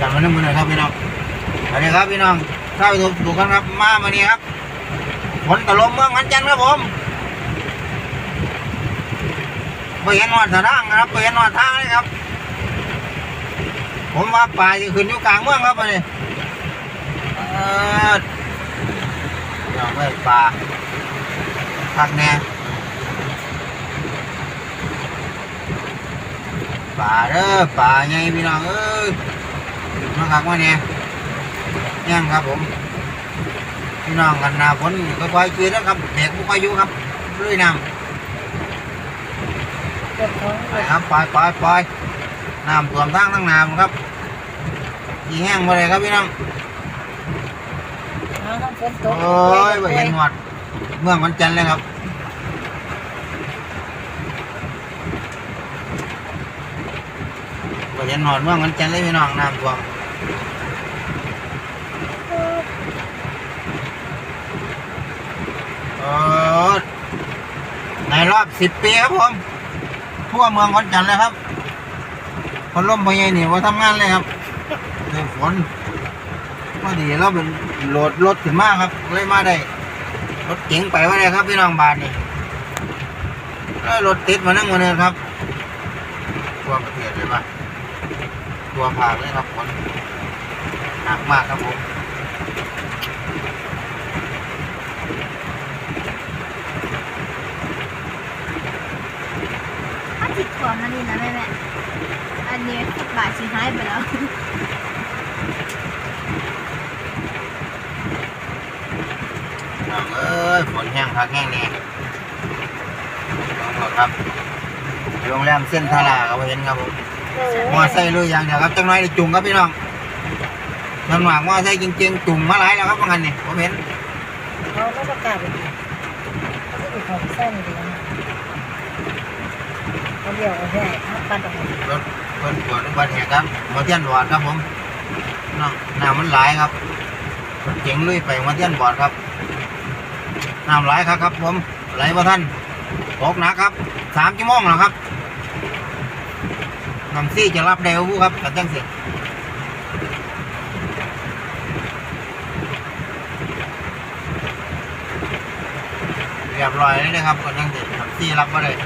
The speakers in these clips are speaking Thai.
กันมาหนึ่งมือหน่อยครับพี่น้องสวัสดีครับพี่น้องถ้าไปดูดูกันครับมามานี่ครับฝนตกลงเมืองมันจันครับผมไปเห็นหอดสะดางนะครับไปเห็นหอดทางเลยครับ ผมว่าป่าจะขึ้นอยู่กลางเมืองครับอันนี้เออเราไม่ป่าพักแน่ป่าเด้อป่าไงพี่น้องเอ้ย มาคักมาเนี่ยย่างครับผมพี่น้องกันหนาฝนก็คอยๆคืนนะครับเด็กผู้คอยอยู่ครับลุยน้ำเก็บของไปครับไปไปไปน้ำท่วมทางทั้งน้ำครับยี่แห้งมาเลยครับพี่น้องน้ำฝนตโอ้กยไปเห็นหมดเมืองวันจันทร์เลยครับไปเห็นหอดเมืองวันจันทร์เลยพี่น้องน้ำท่วมโอ้ ในรอบสิบปีครับผมทั่วเมืองวันจันทร์เลยครับคนล่มไปยัยนี่ว่าทำงานเลยครับเรื่องฝนพอดีเราเป็นโหลดรถขึ้นมากครับเลยมาได้รถเก๋งไปว่าได้ครับพี่น้องบาทนี่รถติดมานั่งมาเนินครับทั่วประเทศเลยป่ะ ทั่วภาคเลยครับฝนหนักมากครับผมถ้าติดขวมนั่นนี่นะแม่แม่อันนี้สิบบาทสิหายไปแล้วน้องเอ้ยฝนแห้งคักแห้งแน่ต้องครับโรงแรมเส้นทาราครับเห็นครับผม มอไซค์ลุยอย่างเดียวครับจังน้อยได้จุงครับพี่น้องนันหวางมอไซค์จริงๆจุงมาหลายแล้วครับว่างั้นนี่ผมเห็นเขาไม่ประกาศเลยเขาจะของแซ่บเลยนะเขาเดียวเอาได้เขาปัดออกรถเพิ่นตรวจอุบัติเหตุครับมาเทียนบอดครับผมน้องน้ำมันไหลายครับรถเจ๋งลุยไปมาเทียนบอดครับน้ำไหลายครับครับผมไหลมาท่านตกหนักครับสามชั่วโมงแล้วครับ น้ำซี่จะรับได้บ่ครับกันจังสิเรียบร้อยเลยนะครับกันจังสิน้ำซี่รับมาเลย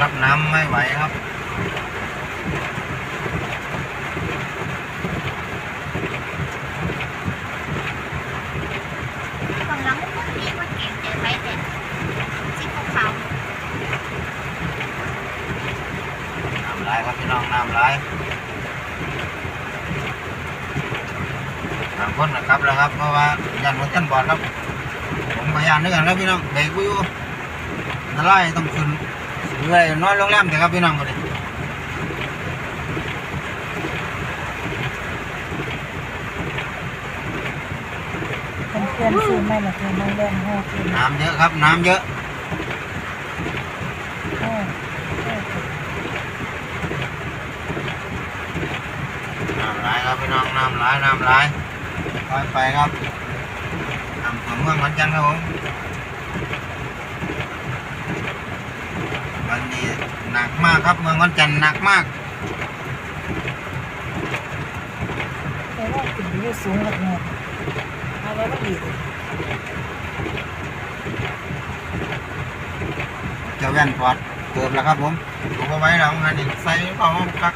รับน้ำไม่ไหวครับ ฝั่งหลังก็มีคนเก่งแต่ไปแต่สีขาว น้ำไหลครับพี่น้องน้ำไหล ทางคนนะครับแล้วครับ เพราะว่ายันรถจันบอดครับ ผมพยายามด้วยกันครับพี่น้องเบรกไว้อยู่อันตรายต้องขึ้นเรื่อยนอนโรงแรมเถอะครับพี่น้องคนนี้เป็นเพื่อนซื้อไม่ละเพื่อนนั่งเล่นห้าคืนน้ำเยอะครับ น้ำเยอะ ห้า น้ำไหลครับพี่ น้องน้ำไหลน้ำไหลไปไปครับน้ำของเมืองวันจันทร์ครับผมวันนี้หนักมากครับเมืองวันจันทร์หนักมากแต่ว่าถึงอยู่สูงกับเงินเอาไว้ก็ดีเจ้าแว่นปอดเกิดแล้วครับผมผมก็ไว้แล้วงานนี้ใส่เข้าห้องกัก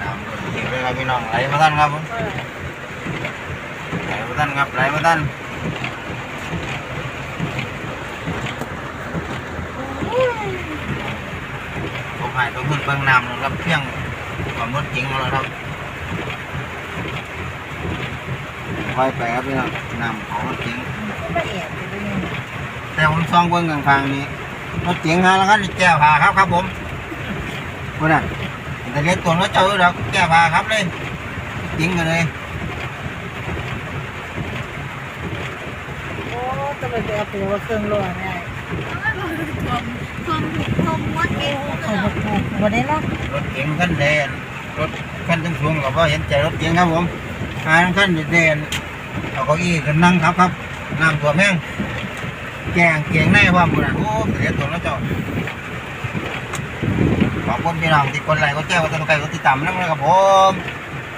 น้ำก็ดี เลยครับพี่น้องไหลมาท่านครับผมไหลมาท่านครับไหลมาท่านผมหายตัวขึ้นเบื้องน้ำแล้วครับเพียงความรถจริงมาแล้วครับไว้ไปครับพี่น้องน้ำของรถจริงก็แอบอยู่ด้วยนี่แต่ผมซองเบิ้งกลางๆนี่รถเก๋งฮะแล้วก็แก้ผ้าครับครับผมคุณน่ะ แต่เล็กตัวรถเจ้าดอกแก้ผ้าครับเลยจริงกันเลยโอ้ต้องไปเอาตัวเครื่องรั่วได้ทวมทวมทวมม้วนเก่งเขาบอกถูกวันนี้เนาะรถเก๋งขั้นแดนรถขั้นตั้งสูงกับว่าเห็นใจรถเก๋งครับผมหาขั้นแดนเอาเก้าอี้กันนั่งครับครับน้ำตัวแม่งแกงเกียงในพร้อมหมดอะโอ้เสียตัวแล้วเจ้าข อบคุณพี่น้องที่กดไลค์กดแชร์กดติดตามกดติดตามนะครับผม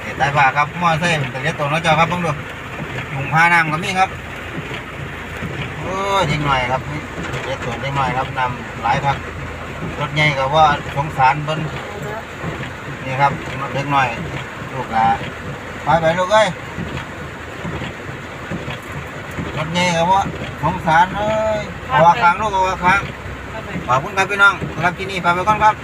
เสียใจบ่าครับมอไซค์เป็นเสียตัวแล้วเจ้าครับเพิ่งดูยุงพาน้ำก็มีครับโอ้ยยิงหน่อยครับเสียตัวยิงหน่อยครับนำหลายครับรถใหญ่ก็ว่าสงสารเพิ่นนี่ครับเล็กหน่อยลูกหลานไปไปลูกเอ้ยรถเงี้ยครับว่าสงสารเอ้ยเอาว่าค้างลูกเอาว่าค้างขอบคุณครับพี่น้องสำหรับที่นี่ไปไปก่อนครับ